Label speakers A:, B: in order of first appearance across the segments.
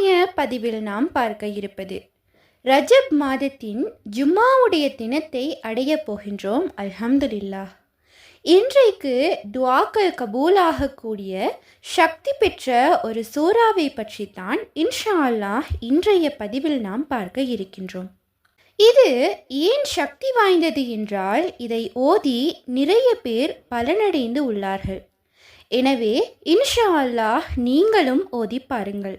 A: இன்றைய பதிவில் நாம் பார்க்க இருப்பது ரஜப் மாதத்தின் ஜும்மாவுடைய தினத்தை அடையப் போகின்றோம் அல்ஹம்துலில்லாஹ் இன்றைக்கு துவாக்கள் கபூலாகக்கூடிய சக்தி பெற்ற ஒரு சூறாவை பற்றி தான் இன்ஷா அல்லாஹ் இன்றைய பதிவில் நாம் பார்க்க இருக்கின்றோம். இது ஏன் சக்தி வாய்ந்தது என்றால் இதை ஓதி நிறைய பேர் பலனடைந்து உள்ளார்கள். எனவே இன்ஷா அல்லாஹ் நீங்களும் ஓதி பாருங்கள்.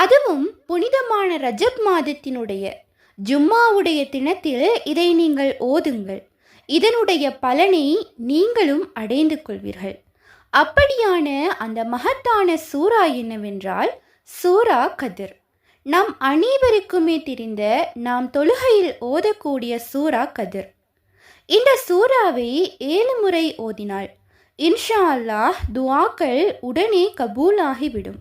A: அதுவும் புனிதமான ரஜப் மாதத்தினுடைய. ஜும்மாவுடைய தினத்தில் இதை நீங்கள் ஓதுங்கள். இதனுடைய பலனை நீங்களும் அடைந்து கொள்வீர்கள். அப்படியான அந்த மகத்தான சூரா என்னவென்றால் சூரா கதிர். நம் அனைவருக்குமே தெரிந்த நாம் தொழுகையில் ஓதக்கூடிய சூரா கதிர். இந்த சூறாவை ஏழு முறை ஓதினாள் இன்ஷா அல்லாஹ் துவாக்கள் உடனே கபூலாகிவிடும்.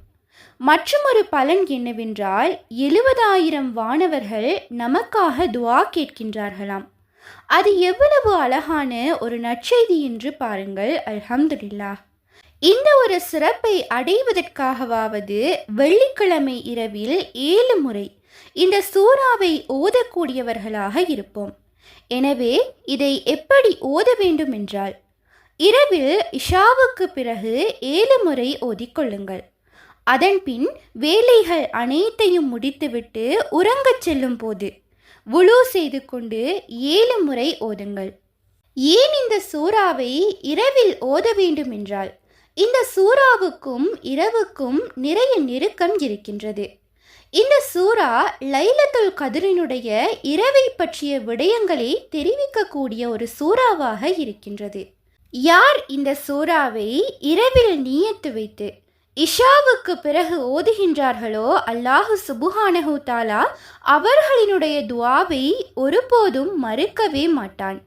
A: மற்றுமொரு பலன் என்னவென்றால் எழுபதாயிரம் வானவர்கள் நமக்காக துவா கேட்கின்றார்களாம். அது எவ்வளவு அழகான ஒரு நற்செய்தி என்று பாருங்கள் அல்ஹம்துலில்லாஹ் இந்த ஒரு சிறப்பை அடைவதற்காகவாவது வெள்ளிக்கிழமை இரவில் ஏழு முறை இந்த சூறாவை ஓதக்கூடியவர்களாக இருப்போம். எனவே இதை எப்படி ஓத வேண்டும் என்றால் இரவில் இஷாவுக்கு பிறகு ஏழு முறை ஓதிக்கொள்ளுங்கள் அதன்பின் வேலைகள் அனைத்தையும் முடித்துவிட்டு உறங்கச் செல்லும் போது உழு செய்து கொண்டு ஏழு முறை ஓதுங்கள். ஏன் இந்த சூறாவை இரவில் ஓத வேண்டும் என்றால் இந்த சூறாவுக்கும் இரவுக்கும் நிறைய நெருக்கம் இருக்கின்றது. இந்த சூறா லைலத்துல் கதிரினுடைய இரவை பற்றிய விடயங்களை தெரிவிக்கக்கூடிய ஒரு சூறாவாக இருக்கின்றது. யார் இந்த சூறாவை இரவில் நீயத்து வைத்து இஷாவுக்கு பிறகு ஓதுகின்றார்களோ அல்லாஹு சுபுஹானஹு தாலா அவர்களினுடைய துவாவை ஒருபோதும் மறுக்கவே மாட்டான்.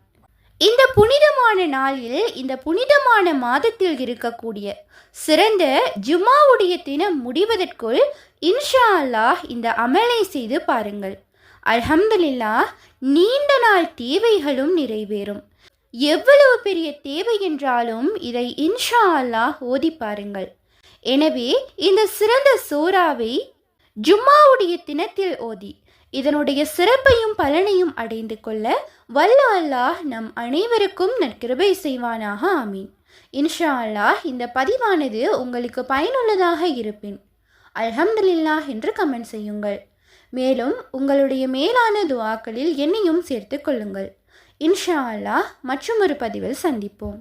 A: இந்த புனிதமான நாளில் இந்த புனிதமான மாதத்தில் இருக்கக்கூடிய சிறந்த ஜுமாவுடைய தினம் முடிவதற்குள் இன்ஷா அல்லாஹ் இந்த அமலை செய்து பாருங்கள். அல்ஹம்துலில்லா நீண்ட நாள் தேவைகளும் நிறைவேறும். எவ்வளவு பெரிய தேவை என்றாலும் இதை இன்ஷா அல்லாஹ் ஓதி பாருங்கள். எனவே இந்த சிறந்த சூறாவை ஜும்மாவுடைய தினத்தில் ஓதி இதனுடைய சிறப்பையும் பலனையும் அடைந்து கொள்ள வல்ல அல்லாஹ் நம் அனைவருக்கும் நற்கிருபை செய்வானாக ஆமீன். இன்ஷா அல்லாஹ் இந்த பதிவானது உங்களுக்கு பயனுள்ளதாக இருப்பின் அல்ஹம்துலில்லாஹ் என்று கமெண்ட் செய்யுங்கள். மேலும் உங்களுடைய மேலான துவாக்களில் என்னையும் சேர்த்து கொள்ளுங்கள். இன்ஷா அல்லாஹ் மற்றொரு பதிவில் சந்திப்போம்.